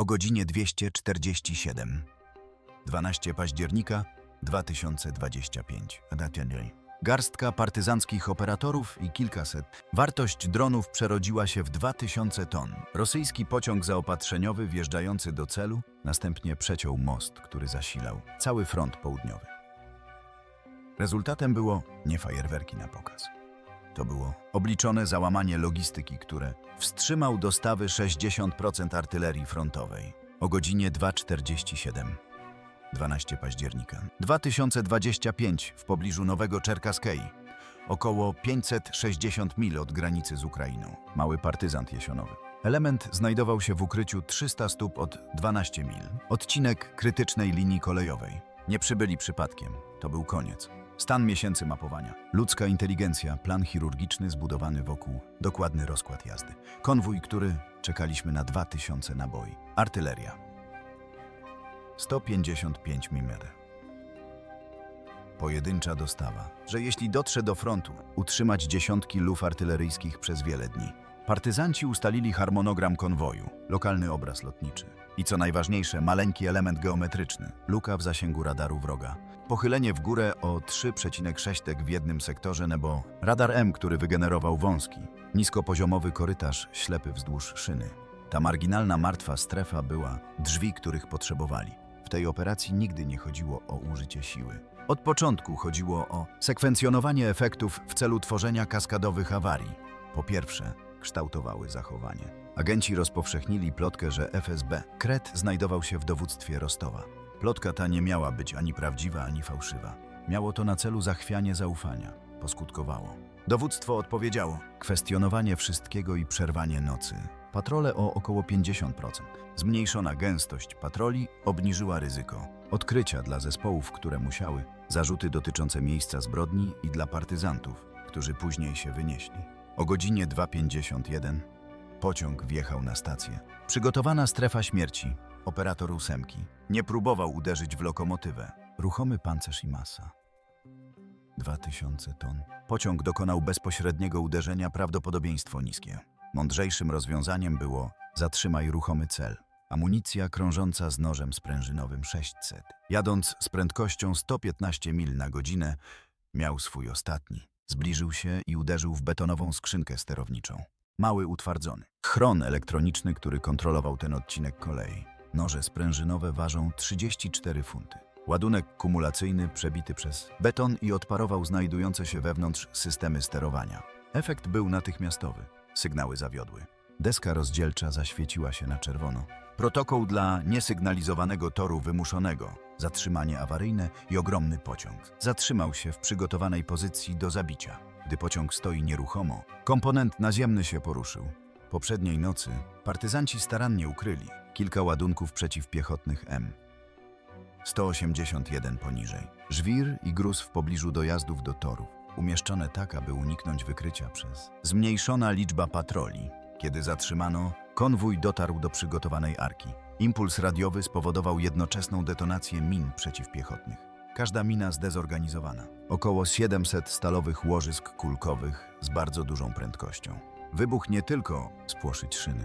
o godzinie 247. 12 października 2025. Garstka partyzanckich operatorów i kilkaset. Wartość dronów przerodziła się w 2000 ton. Rosyjski pociąg zaopatrzeniowy wjeżdżający do celu następnie przeciął most, który zasilał cały front południowy. Rezultatem było nie fajerwerki na pokaz. To było obliczone załamanie logistyki, które wstrzymał dostawy 60% artylerii frontowej o godzinie 2.47. 12 października 2025 w pobliżu Nowego Czerkaskei, około 560 mil od granicy z Ukrainą. Mały partyzant jesionowy. Element znajdował się w ukryciu 300 stóp od 12 mil. Odcinek krytycznej linii kolejowej. Nie przybyli przypadkiem. To był koniec. Stan miesięcy mapowania. Ludzka inteligencja, plan chirurgiczny zbudowany wokół, dokładny rozkład jazdy. Konwój, który czekaliśmy na 2000 naboi. Artyleria. 155 mm. Pojedyncza dostawa, że jeśli dotrze do frontu, utrzymać dziesiątki luf artyleryjskich przez wiele dni. Partyzanci ustalili harmonogram konwoju, lokalny obraz lotniczy i co najważniejsze, maleńki element geometryczny, luka w zasięgu radaru wroga. Pochylenie w górę o 3,6 tek w jednym sektorze nebo radar M, który wygenerował wąski, niskopoziomowy korytarz ślepy wzdłuż szyny. Ta marginalna martwa strefa była drzwi, których potrzebowali. W tej operacji nigdy nie chodziło o użycie siły. Od początku chodziło o sekwencjonowanie efektów w celu tworzenia kaskadowych awarii. Po pierwsze, kształtowały zachowanie. Agenci rozpowszechnili plotkę, że FSB Kret znajdował się w dowództwie Rostowa. Plotka ta nie miała być ani prawdziwa, ani fałszywa. Miało to na celu zachwianie zaufania. Poskutkowało. Dowództwo odpowiedziało: kwestionowanie wszystkiego i przerwanie nocy. Patrole o około 50%. Zmniejszona gęstość patroli obniżyła ryzyko. Odkrycia dla zespołów, które musiały, zarzuty dotyczące miejsca zbrodni i dla partyzantów, którzy później się wynieśli. O godzinie 2.51 pociąg wjechał na stację. Przygotowana strefa śmierci. Operator ósemki nie próbował uderzyć w lokomotywę. Ruchomy pancerz i masa. 2000 ton. Pociąg dokonał bezpośredniego uderzenia, prawdopodobieństwo niskie. Mądrzejszym rozwiązaniem było zatrzymaj ruchomy cel. Amunicja krążąca z nożem sprężynowym 600. Jadąc z prędkością 115 mil na godzinę, miał swój ostatni. Zbliżył się i uderzył w betonową skrzynkę sterowniczą. Mały utwardzony. Chron elektroniczny, który kontrolował ten odcinek kolei. Noże sprężynowe ważą 34 funty. Ładunek kumulacyjny przebity przez beton i odparował znajdujące się wewnątrz systemy sterowania. Efekt był natychmiastowy. Sygnały zawiodły. Deska rozdzielcza zaświeciła się na czerwono. Protokół dla niesygnalizowanego toru wymuszonego. Zatrzymanie awaryjne i ogromny pociąg. Zatrzymał się w przygotowanej pozycji do zabicia. Gdy pociąg stoi nieruchomo, komponent naziemny się poruszył. Poprzedniej nocy partyzanci starannie ukryli kilka ładunków przeciwpiechotnych M. 181 poniżej. Żwir i gruz w pobliżu dojazdów do torów. Umieszczone tak, aby uniknąć wykrycia przez zmniejszona liczba patroli. Kiedy zatrzymano, konwój dotarł do przygotowanej arki. Impuls radiowy spowodował jednoczesną detonację min przeciwpiechotnych. Każda mina zdezorganizowana. Około 700 stalowych łożysk kulkowych z bardzo dużą prędkością. Wybuch nie tylko spłoszyć szyny.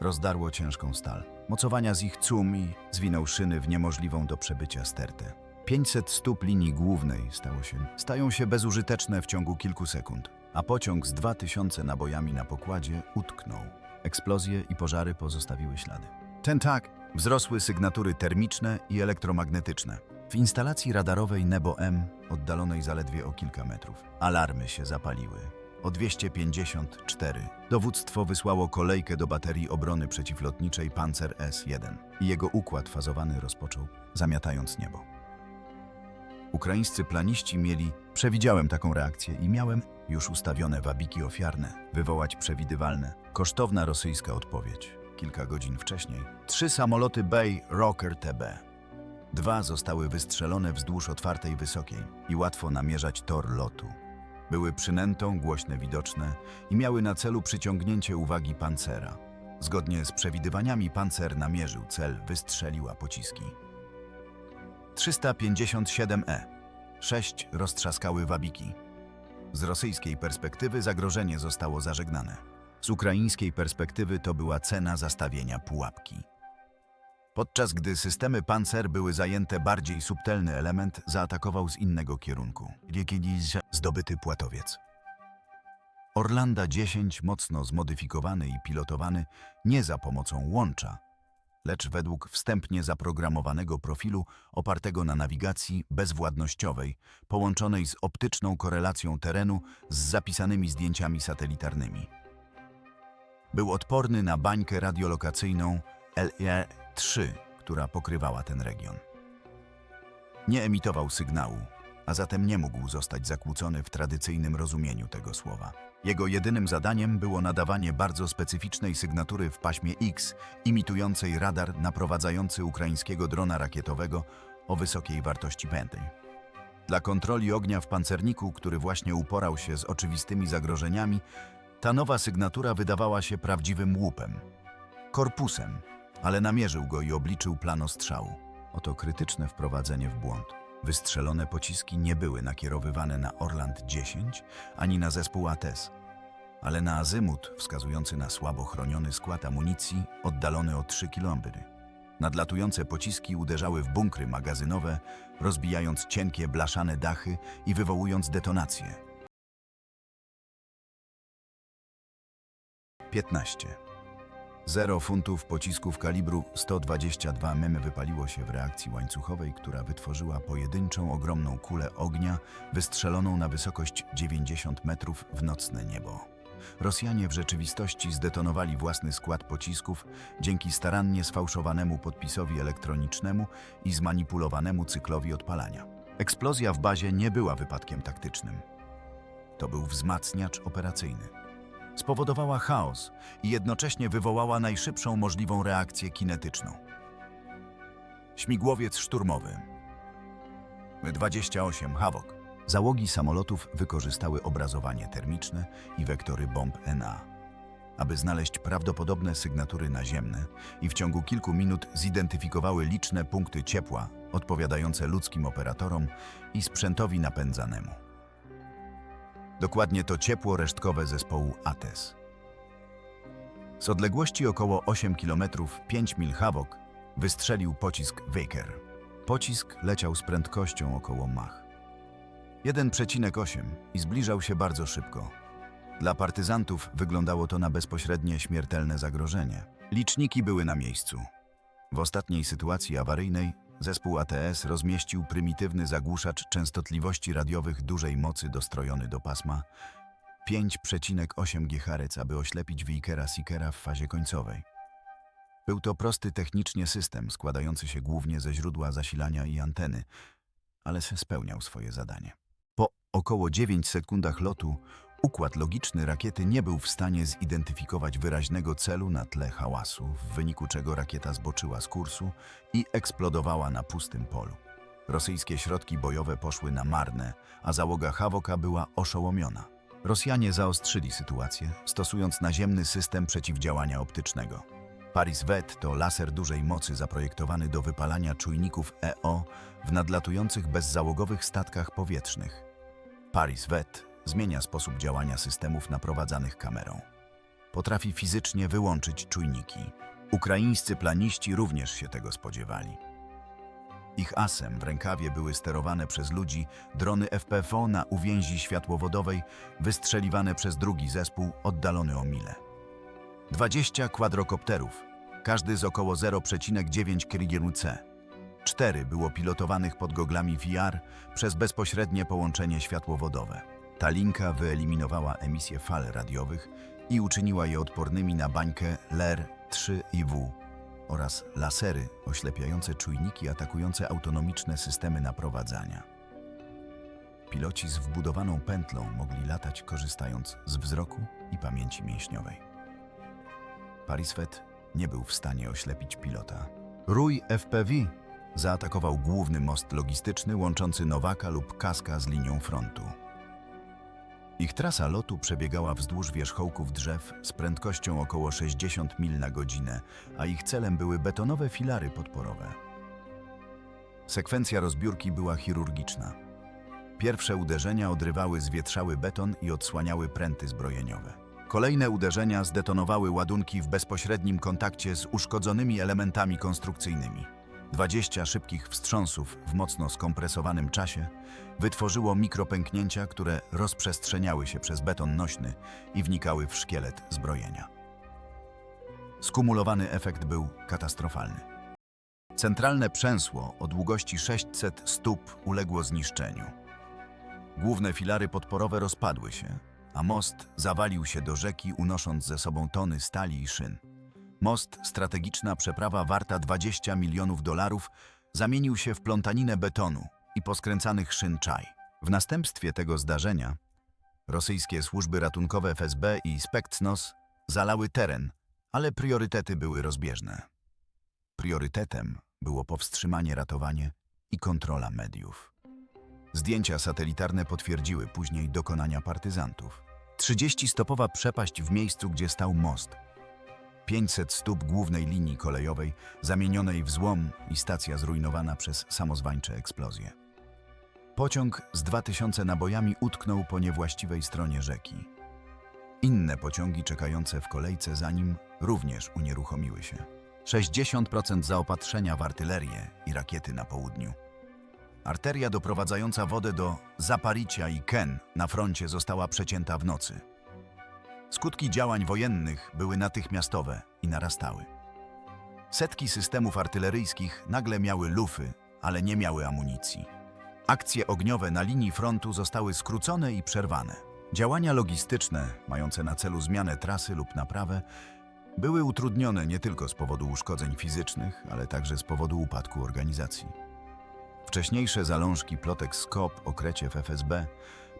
Rozdarło ciężką stal. Mocowania z ich cum i zwinął szyny w niemożliwą do przebycia stertę. 500 stóp linii głównej stało się, stają się bezużyteczne w ciągu kilku sekund, a pociąg z 2000 nabojami na pokładzie utknął. Eksplozje i pożary pozostawiły ślady. Ten tak wzrosły sygnatury termiczne i elektromagnetyczne. W instalacji radarowej Nebo M, oddalonej zaledwie o kilka metrów, alarmy się zapaliły. O 254 dowództwo wysłało kolejkę do baterii obrony przeciwlotniczej Panzer S-1 i jego układ fazowany rozpoczął, zamiatając niebo. Ukraińscy planiści mieli, przewidziałem taką reakcję i miałem już ustawione wabiki ofiarne, wywołać przewidywalne, kosztowna rosyjska odpowiedź. Kilka godzin wcześniej trzy samoloty Bay Rocker TB. Dwa zostały wystrzelone wzdłuż otwartej wysokiej i łatwo namierzać tor lotu. Były przynętą, głośne widoczne i miały na celu przyciągnięcie uwagi pancera. Zgodnie z przewidywaniami pancer namierzył cel, wystrzelił a pociski. 357E. Sześć roztrzaskały wabiki. Z rosyjskiej perspektywy zagrożenie zostało zażegnane. Z ukraińskiej perspektywy to była cena zastawienia pułapki. Podczas gdy systemy Panzer były zajęte, bardziej subtelny element zaatakował z innego kierunku. Zdobyty płatowiec. Orlanda 10 mocno zmodyfikowany i pilotowany nie za pomocą łącza, lecz według wstępnie zaprogramowanego profilu opartego na nawigacji bezwładnościowej, połączonej z optyczną korelacją terenu z zapisanymi zdjęciami satelitarnymi. Był odporny na bańkę radiolokacyjną LE-3, która pokrywała ten region. Nie emitował sygnału, a zatem nie mógł zostać zakłócony w tradycyjnym rozumieniu tego słowa. Jego jedynym zadaniem było nadawanie bardzo specyficznej sygnatury w paśmie X, imitującej radar naprowadzający ukraińskiego drona rakietowego o wysokiej wartości pętli. Dla kontroli ognia w pancerniku, który właśnie uporał się z oczywistymi zagrożeniami, ta nowa sygnatura wydawała się prawdziwym łupem. Korpusem, ale namierzył go i obliczył plan ostrzału. Oto krytyczne wprowadzenie w błąd. Wystrzelone pociski nie były nakierowywane na Orland 10 ani na zespół ATES, ale na azymut wskazujący na słabo chroniony skład amunicji oddalony o 3 km. Nadlatujące pociski uderzały w bunkry magazynowe, rozbijając cienkie, blaszane dachy i wywołując detonacje. 15. Zero funtów pocisków kalibru 122 mm wypaliło się w reakcji łańcuchowej, która wytworzyła pojedynczą ogromną kulę ognia wystrzeloną na wysokość 90 metrów w nocne niebo. Rosjanie w rzeczywistości zdetonowali własny skład pocisków dzięki starannie sfałszowanemu podpisowi elektronicznemu i zmanipulowanemu cyklowi odpalania. Eksplozja w bazie nie była wypadkiem taktycznym. To był wzmacniacz operacyjny spowodowała chaos i jednocześnie wywołała najszybszą możliwą reakcję kinetyczną. Śmigłowiec szturmowy. 28 Hawok. Załogi samolotów wykorzystały obrazowanie termiczne i wektory bomb NA, aby znaleźć prawdopodobne sygnatury naziemne i w ciągu kilku minut zidentyfikowały liczne punkty ciepła odpowiadające ludzkim operatorom i sprzętowi napędzanemu. Dokładnie to ciepło resztkowe zespołu ATES. Z odległości około 8 km 5 mil Hawok wystrzelił pocisk Waker. Pocisk leciał z prędkością około Mach. 1,8 i zbliżał się bardzo szybko. Dla partyzantów wyglądało to na bezpośrednie śmiertelne zagrożenie. Liczniki były na miejscu. W ostatniej sytuacji awaryjnej Zespół ATS rozmieścił prymitywny zagłuszacz częstotliwości radiowych dużej mocy dostrojony do pasma 5,8 GHz, aby oślepić Wikera Seekera w fazie końcowej. Był to prosty technicznie system składający się głównie ze źródła zasilania i anteny, ale spełniał swoje zadanie. Po około 9 sekundach lotu Układ logiczny rakiety nie był w stanie zidentyfikować wyraźnego celu na tle hałasu, w wyniku czego rakieta zboczyła z kursu i eksplodowała na pustym polu. Rosyjskie środki bojowe poszły na marne, a załoga Hawoka była oszołomiona. Rosjanie zaostrzyli sytuację, stosując naziemny system przeciwdziałania optycznego. Paris VET to laser dużej mocy zaprojektowany do wypalania czujników EO w nadlatujących bezzałogowych statkach powietrznych. Paris VET zmienia sposób działania systemów naprowadzanych kamerą. Potrafi fizycznie wyłączyć czujniki. Ukraińscy planiści również się tego spodziewali. Ich asem w rękawie były sterowane przez ludzi drony FPV na uwięzi światłowodowej wystrzeliwane przez drugi zespół oddalony o milę. 20 kwadrokopterów, każdy z około 0,9 kg. Cztery było pilotowanych pod goglami VR przez bezpośrednie połączenie światłowodowe. Ta linka wyeliminowała emisję fal radiowych i uczyniła je odpornymi na bańkę LER 3 i W oraz lasery oślepiające czujniki atakujące autonomiczne systemy naprowadzania. Piloci z wbudowaną pętlą mogli latać korzystając z wzroku i pamięci mięśniowej. Parisfet nie był w stanie oślepić pilota. Rój FPV zaatakował główny most logistyczny łączący Nowaka lub Kaska z linią frontu. Ich trasa lotu przebiegała wzdłuż wierzchołków drzew z prędkością około 60 mil na godzinę, a ich celem były betonowe filary podporowe. Sekwencja rozbiórki była chirurgiczna. Pierwsze uderzenia odrywały zwietrzały beton i odsłaniały pręty zbrojeniowe. Kolejne uderzenia zdetonowały ładunki w bezpośrednim kontakcie z uszkodzonymi elementami konstrukcyjnymi. 20 szybkich wstrząsów w mocno skompresowanym czasie wytworzyło mikropęknięcia, które rozprzestrzeniały się przez beton nośny i wnikały w szkielet zbrojenia. Skumulowany efekt był katastrofalny. Centralne przęsło o długości 600 stóp uległo zniszczeniu. Główne filary podporowe rozpadły się, a most zawalił się do rzeki, unosząc ze sobą tony stali i szyn. Most, strategiczna przeprawa warta 20 milionów dolarów, zamienił się w plątaninę betonu i poskręcanych szyn czaj. W następstwie tego zdarzenia rosyjskie służby ratunkowe FSB i Spectnos zalały teren, ale priorytety były rozbieżne. Priorytetem było powstrzymanie, ratowanie i kontrola mediów. Zdjęcia satelitarne potwierdziły później dokonania partyzantów. 30-stopowa przepaść w miejscu, gdzie stał most. 500 stóp głównej linii kolejowej zamienionej w złom i stacja zrujnowana przez samozwańcze eksplozje. Pociąg z 2000 nabojami utknął po niewłaściwej stronie rzeki. Inne pociągi czekające w kolejce za nim również unieruchomiły się. 60% zaopatrzenia w artylerię i rakiety na południu. Arteria doprowadzająca wodę do Zaparicia i Ken na froncie została przecięta w nocy. Skutki działań wojennych były natychmiastowe i narastały. Setki systemów artyleryjskich nagle miały lufy, ale nie miały amunicji. Akcje ogniowe na linii frontu zostały skrócone i przerwane. Działania logistyczne, mające na celu zmianę trasy lub naprawę, były utrudnione nie tylko z powodu uszkodzeń fizycznych, ale także z powodu upadku organizacji. Wcześniejsze zalążki plotek SKOP o krecie w FSB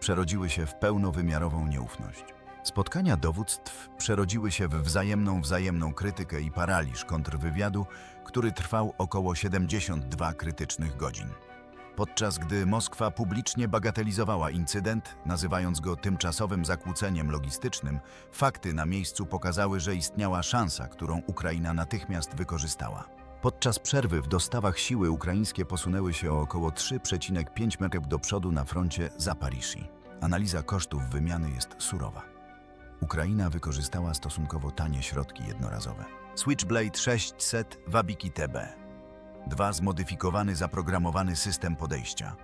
przerodziły się w pełnowymiarową nieufność. Spotkania dowództw przerodziły się w wzajemną wzajemną krytykę i paraliż kontrwywiadu, który trwał około 72 krytycznych godzin. Podczas gdy Moskwa publicznie bagatelizowała incydent, nazywając go tymczasowym zakłóceniem logistycznym, fakty na miejscu pokazały, że istniała szansa, którą Ukraina natychmiast wykorzystała. Podczas przerwy w dostawach siły ukraińskie posunęły się o około 3,5 metrów do przodu na froncie Zaparishi. Analiza kosztów wymiany jest surowa. Ukraina wykorzystała stosunkowo tanie środki jednorazowe. Switchblade 600 Wabiki TB. Dwa zmodyfikowany, zaprogramowany system podejścia.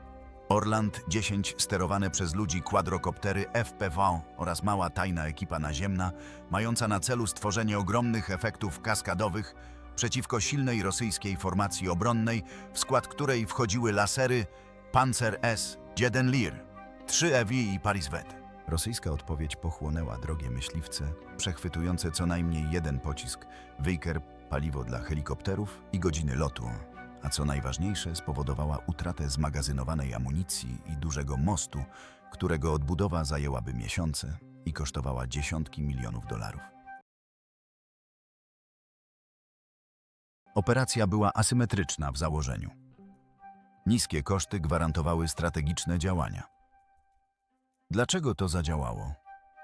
Orland 10 sterowane przez ludzi kwadrokoptery FPV oraz mała tajna ekipa naziemna, mająca na celu stworzenie ogromnych efektów kaskadowych przeciwko silnej rosyjskiej formacji obronnej, w skład której wchodziły lasery Panzer S, Jeden Lir, 3 EWI i Paris-Vet. Rosyjska odpowiedź pochłonęła drogie myśliwce, przechwytujące co najmniej jeden pocisk, Wyjker, paliwo dla helikopterów i godziny lotu, a co najważniejsze spowodowała utratę zmagazynowanej amunicji i dużego mostu, którego odbudowa zajęłaby miesiące i kosztowała dziesiątki milionów dolarów. Operacja była asymetryczna w założeniu. Niskie koszty gwarantowały strategiczne działania. Dlaczego to zadziałało?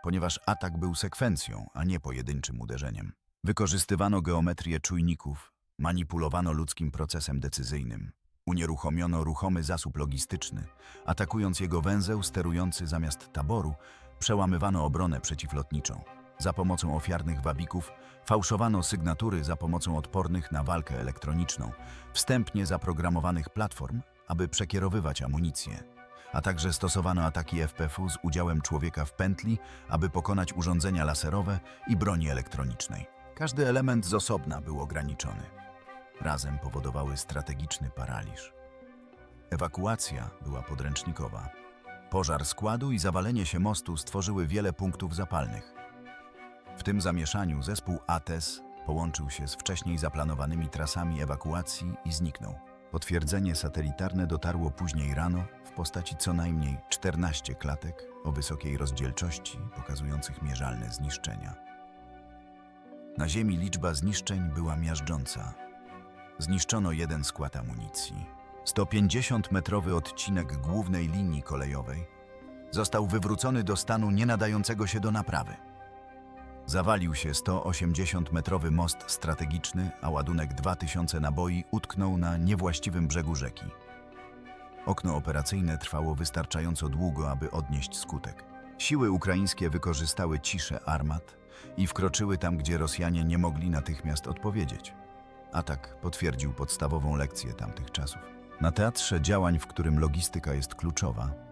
Ponieważ atak był sekwencją, a nie pojedynczym uderzeniem. Wykorzystywano geometrię czujników, manipulowano ludzkim procesem decyzyjnym, unieruchomiono ruchomy zasób logistyczny, atakując jego węzeł sterujący zamiast taboru, przełamywano obronę przeciwlotniczą. Za pomocą ofiarnych wabików fałszowano sygnatury za pomocą odpornych na walkę elektroniczną, wstępnie zaprogramowanych platform, aby przekierowywać amunicję a także stosowano ataki FPV z udziałem człowieka w pętli, aby pokonać urządzenia laserowe i broni elektronicznej. Każdy element z osobna był ograniczony. Razem powodowały strategiczny paraliż. Ewakuacja była podręcznikowa. Pożar składu i zawalenie się mostu stworzyły wiele punktów zapalnych. W tym zamieszaniu zespół ATES połączył się z wcześniej zaplanowanymi trasami ewakuacji i zniknął. Potwierdzenie satelitarne dotarło później rano w postaci co najmniej 14 klatek o wysokiej rozdzielczości, pokazujących mierzalne zniszczenia. Na ziemi liczba zniszczeń była miażdżąca. Zniszczono jeden skład amunicji. 150-metrowy odcinek głównej linii kolejowej został wywrócony do stanu nienadającego się do naprawy. Zawalił się 180-metrowy most strategiczny, a ładunek 2000 naboi utknął na niewłaściwym brzegu rzeki. Okno operacyjne trwało wystarczająco długo, aby odnieść skutek. Siły ukraińskie wykorzystały ciszę armat i wkroczyły tam, gdzie Rosjanie nie mogli natychmiast odpowiedzieć. Atak potwierdził podstawową lekcję tamtych czasów. Na teatrze działań, w którym logistyka jest kluczowa,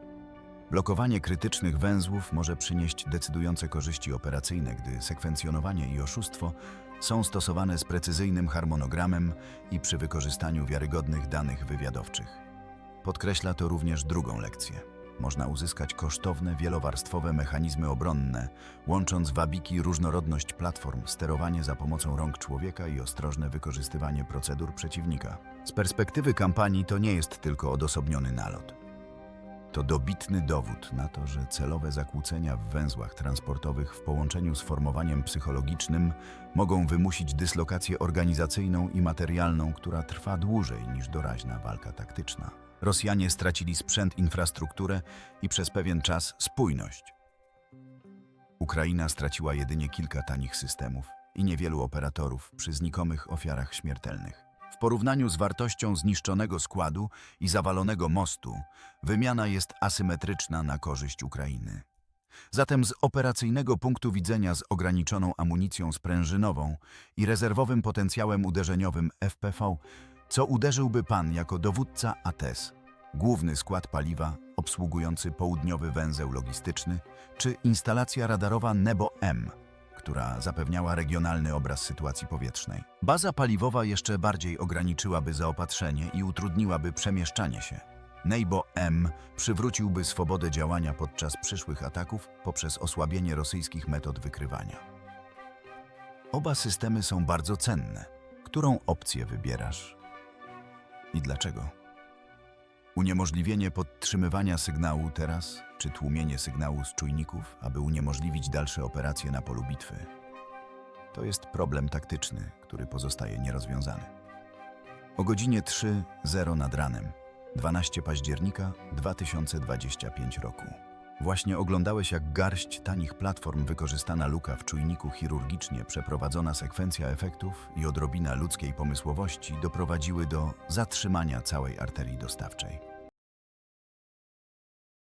blokowanie krytycznych węzłów może przynieść decydujące korzyści operacyjne, gdy sekwencjonowanie i oszustwo są stosowane z precyzyjnym harmonogramem i przy wykorzystaniu wiarygodnych danych wywiadowczych. Podkreśla to również drugą lekcję. Można uzyskać kosztowne, wielowarstwowe mechanizmy obronne, łącząc wabiki różnorodność platform, sterowanie za pomocą rąk człowieka i ostrożne wykorzystywanie procedur przeciwnika. Z perspektywy kampanii to nie jest tylko odosobniony nalot. To dobitny dowód na to, że celowe zakłócenia w węzłach transportowych w połączeniu z formowaniem psychologicznym mogą wymusić dyslokację organizacyjną i materialną, która trwa dłużej niż doraźna walka taktyczna. Rosjanie stracili sprzęt, infrastrukturę i przez pewien czas spójność. Ukraina straciła jedynie kilka tanich systemów i niewielu operatorów przy znikomych ofiarach śmiertelnych. W porównaniu z wartością zniszczonego składu i zawalonego mostu, wymiana jest asymetryczna na korzyść Ukrainy. Zatem z operacyjnego punktu widzenia z ograniczoną amunicją sprężynową i rezerwowym potencjałem uderzeniowym FPV, co uderzyłby Pan jako dowódca ATES, główny skład paliwa obsługujący południowy węzeł logistyczny, czy instalacja radarowa Nebo-M, która zapewniała regionalny obraz sytuacji powietrznej. Baza paliwowa jeszcze bardziej ograniczyłaby zaopatrzenie i utrudniłaby przemieszczanie się. Nebo M przywróciłby swobodę działania podczas przyszłych ataków poprzez osłabienie rosyjskich metod wykrywania. Oba systemy są bardzo cenne. Którą opcję wybierasz i dlaczego? Uniemożliwienie podtrzymywania sygnału teraz, czy tłumienie sygnału z czujników, aby uniemożliwić dalsze operacje na polu bitwy. To jest problem taktyczny, który pozostaje nierozwiązany. O godzinie 3.00 nad ranem, 12 października 2025 roku. Właśnie oglądałeś, jak garść tanich platform wykorzystana luka w czujniku chirurgicznie przeprowadzona sekwencja efektów i odrobina ludzkiej pomysłowości doprowadziły do zatrzymania całej arterii dostawczej.